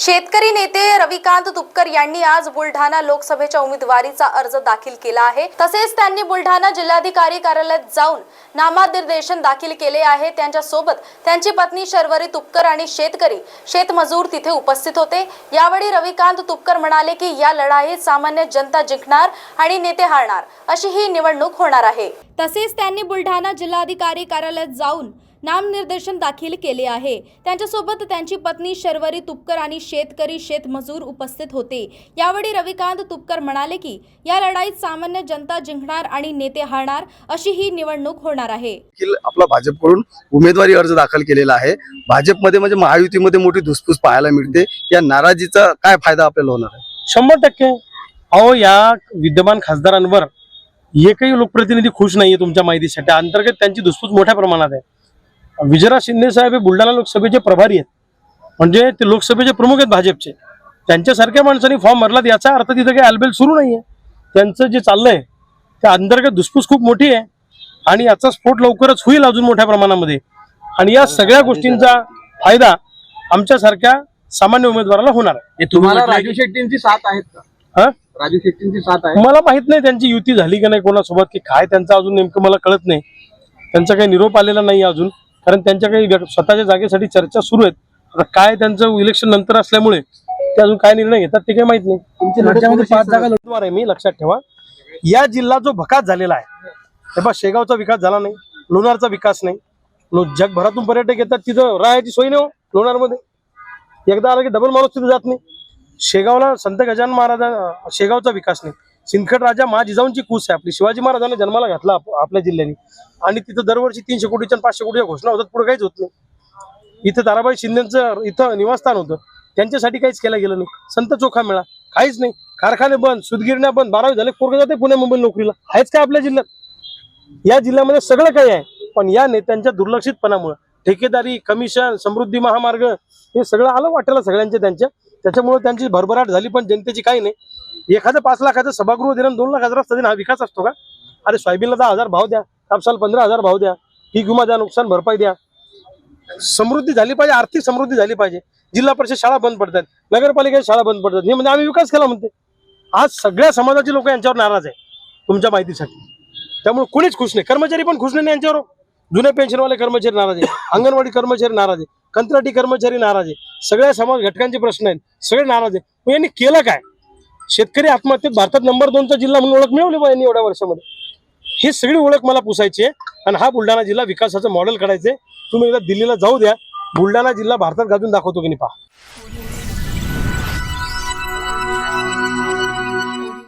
शेतकरी नेते रविकांत तुपकर यांनी आज बुलढाणा लोकसभेच्या उमेदवारीचा अर्ज दाखल केला आहे. तसेच त्यांनी बुलढाणा जिल्हाधिकारी कार्यालयात जाऊन नामनिर्देशन दाखल केले आहे. त्यांच्यासोबत त्यांची पत्नी शर्वरी तुपकर आणि शेतकरी शेतमजूर तिथे उपस्थित होते. यावेळी रविकांत तुपकर म्हणाले की या लढाईत सामान्य जनता जिंकणार आणि नेते हारणार. अशी ही निवडणूक होणार आहे. तसेच त्यांनी बुलढाणा जिल्हाधिकारी कार्यालयात जाऊन नामनिर्देशन दाखल केले आहे. त्यांच्यासोबत त्यांची पत्नी शर्वरी तुपकर आणि शेतकरी शेतमजूर उपस्थित होते. यावेळी रविकांत तुपकर म्हणाले की या लढाईत सामान्य जनता जिंकणार आणि नेते हारणार अशी ही निवडणूक होणार आहे. आपला भाजपकडून उमेदवारी अर्ज दाखल केलेला आहे. भाजपमध्ये म्हणजे महायुतीमध्ये मोठी धुसफूस पाहायला मिळते. या नाराजीचा काय फायदा आपल्याला होणार आहे? शंभर टक्के. अहो या विद्यमान खासदारांवर एकही लोकप्रतिनिधी खुश नाहीये तुमच्या माहितीसाठी. अंतर्गत त्यांची धुसफूस मोठ्या प्रमाणात आहे. विजयराज शिंदे साहेब हे बुलढाणा लोकसभेचे प्रभारी आहेत. म्हणजे ते लोकसभेचे प्रमुख आहेत भाजपचे. त्यांच्यासारख्या माणसांनी फॉर्म भरलात याचा अर्थ तिथं काही आलबेल सुरू नाहीये. त्यांचं जे चाललंय ते अंतर्गत धुसफूस खूप मोठी आहे आणि याचा स्फोट लवकरच होईल अजून मोठ्या प्रमाणामध्ये. आणि या सगळ्या गोष्टींचा फायदा आमच्यासारख्या सामान्य उमेदवाराला होणार आहे. तुम्हाला राजू शेट्टींची साथ आहेत का? हा? राजू शेट्टींची साथ आहे? मला माहीत नाही त्यांची युती झाली का नाही कोणासोबत की काय त्यांचं अजून नेमकं मला कळत नाही. त्यांचा काही निरोप आलेला नाही अजून. कारण त्यांच्या काही स्वतःच्या जागेसाठी चर्चा सुरू आहेत. आता काय त्यांचं इलेक्शन नंतर असल्यामुळे ते अजून काय निर्णय घेतात ते काही माहीत नाही. पाच जागा उमेदवार आहे मी लक्षात ठेवा. या जिल्हा जो भकास झालेला आहे हे बा शेगावचा विकास झाला नाही लोणारचा विकास नाही. लो जगभरातून पर्यटक येतात तिथं राहायची सोय नाही हो लोणारमध्ये. एकदा आलं की डबल माणूस तिथं जात नाही. शेगावला संत गजानन महाराजा शेगावचा विकास नाही. सिंदखेड राजा मा जिजाऊंची कूस आहे आपली. शिवाजी महाराजांना जन्माला घातला आपल्या जिल्ह्याने. आणि तिथं दरवर्षी तीनशे कोटीच्या आणि पाचशे कोटीच्या घोषणा होतात पुढे काहीच होत नाही. इथं ताराबाई शिंदेचं इथं निवासस्थान होतं. त्यांच्यासाठी काहीच केलं गेलं नाही. संत चोखा मिळा काहीच नाही. कारखाने बंद सुदगिरण्या बंद बारावी झाले पोरग जाते पुणे मुंबई नोकरीला. आहेच काय आपल्या जिल्ह्यात? या जिल्ह्यामध्ये सगळं काही आहे. पण या नेत्यांच्या दुर्लक्षितपणामुळे ठेकेदारी कमिशन समृद्धी महामार्ग हे सगळं आलं वाटेल सगळ्यांच्या त्यांच्या. त्याच्यामुळे त्यांची भरभराट झाली पण जनतेची काही नाही. एखादं पाच लाखाचं सभागृह दिलं दोन लाख हजार रस्ता हा विकास असतो का? अरे सोयाबीनला दहा हजार भाव द्या. कापसाला पंधरा हजार भाव द्या. पीक विमा द्या नुकसान भरपाई द्या. समृद्धी झाली पाहिजे आर्थिक समृद्धी झाली पाहिजे. जिल्हा परिषद शाळा बंद पडतात नगरपालिका शाळा बंद पडतात हे म्हणजे आम्ही विकास केला म्हणते. आज सगळ्या समाजाचे लोक यांच्यावर नाराज आहे तुमच्या माहितीसाठी. त्यामुळे कोणीच खुश नाही. कर्मचारी पण खुश नाही यांच्यावर? जुने पेन्शनवाले कर्मचारी नाराज आहे अंगणवाडी कर्मचारी नाराज आहे कंत्राटी कर्मचारी नाराज आहे सगळ्या समाज घटकांचे प्रश्न आहेत. सगळे नाराज आहे यांनी केलं काय? शेतकरी आत्महत्येत भारतात नंबर दोनचा जिल्हा म्हणून ओळख मिळवली बा यांनी एवढ्या वर्षामध्ये. ही सगळी ओळख मला पुसायची आहे आणि हा बुलढाणा जिल्हा विकासाचं मॉडेल काढायचं तुम्ही एकदा दिल्लीला जाऊ द्या. बुलढाणा जिल्हा भारतात गाजून दाखवतो की नाही पहा.